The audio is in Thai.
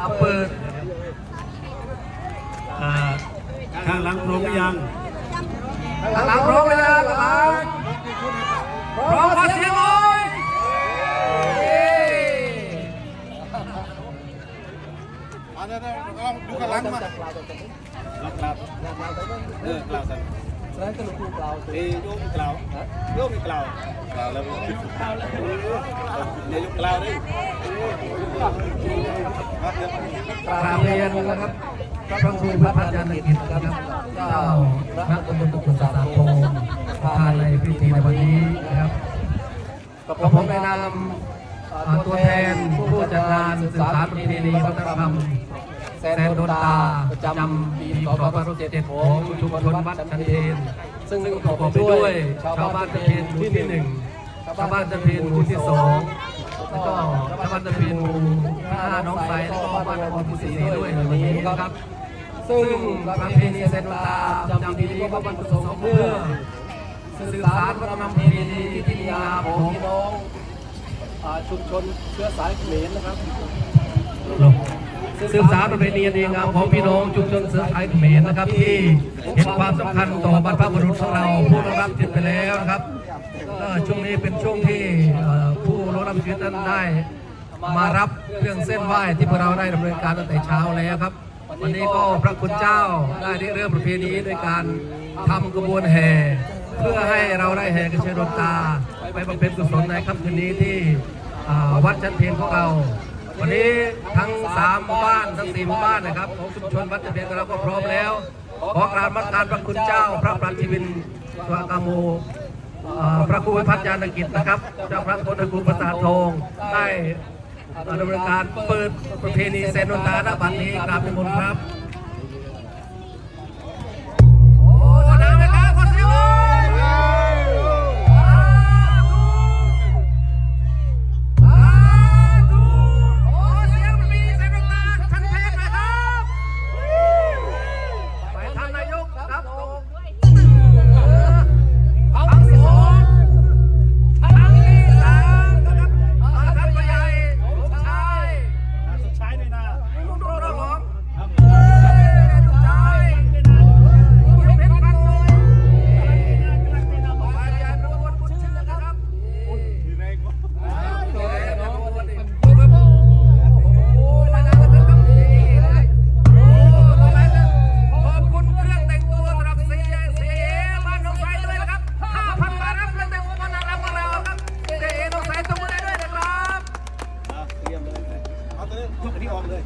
เอาเปิดอ่าข้างหลังพร้อมหรือยังข้างหลังพร้อมหรือยังข้างหลังพร้อมขอเสียงหน่อยเย้เอาเดี๋ยวเดี๋ยวลองดูกันหลังมา Lọc lọc. Ừ, cloud sao? Selain itu lupa kau tu. Đi vô cái cloud. Vô cái cloud. Cloud là cloud là. Đi vô cloud đi. กราบเรียนนะครับพระครูพระอาจารย์กิจนะครับเจ้าพระตำบลตุกุสาโทพาในพิธีในวันนี้นะครับก็ผมในนามตัวแทนผู้จัดงานสื่อสารประเพณีวัฒนธรรม แซนโดนตา ประจำปี2567ของชุมชนวัดชันเทนซึ่งประกอบไปด้วย ชาวบ้านตะเพียนหมู่ที่หนึ่งชาวบ้านตะเพียนหมู่ที่สองแล้วก็ชาวบ้านตะเพียนหมู่ห้าน้องใสแล้วก็บ้านตะเพียนหมู่ที่สี่ด้วยในวันนี้นะครับซึ่งประเพณีแซนโดนตาประจำปีนี้ก็บรรจุสงเพื่อสื่อสารวัฒนธรรมประเพณีที่ดีงามของพี่น้องชุมชนเชื้อสายเขมรนะครับ สืบสารประเพณีดีงามของพี่น้องชุมชนเสือไทยเขมรนะครับ ที่เห็นความสำคัญต่อบรรพบุรุษของเราผู้รับจิตไปแล้วนะครับก็ช่วงนี้เป็นช่วงที่ผู้รับชีวิตนั้นได้มารับเครื่องเส้นไหว้ที่พวกเราได้ดำเนินการตั้งแต่เช้าแล้วครับ วันนี้ก็พระคุณเจ้าได้ได้เริ่มประเพณีด้วยการทำกระบวนแห่เพื่อให้เราได้แห่กระเชยดวงตาไปบำเพ็ญกุศลในค่ำคืนนี้ที่วัดจันเพียนของเรา วันนี้ทั้งสามหมู่บ้านทั้งสี่หมู่บ้านนะครับของชุมชนวัดตะเพียนของเราก็พร้อมแล้วขอกราบมัการพระคุณเจ้า พระปราชิวินสวากาโมอ่าพระครูวิพัฒน์ยานกิจนะครับเจ้าพระโคตรครูประสาททองได้ดำเนินการเปิดประเพณีเซนนตาณบัดนี้กราบนิมนต์ครับ เลย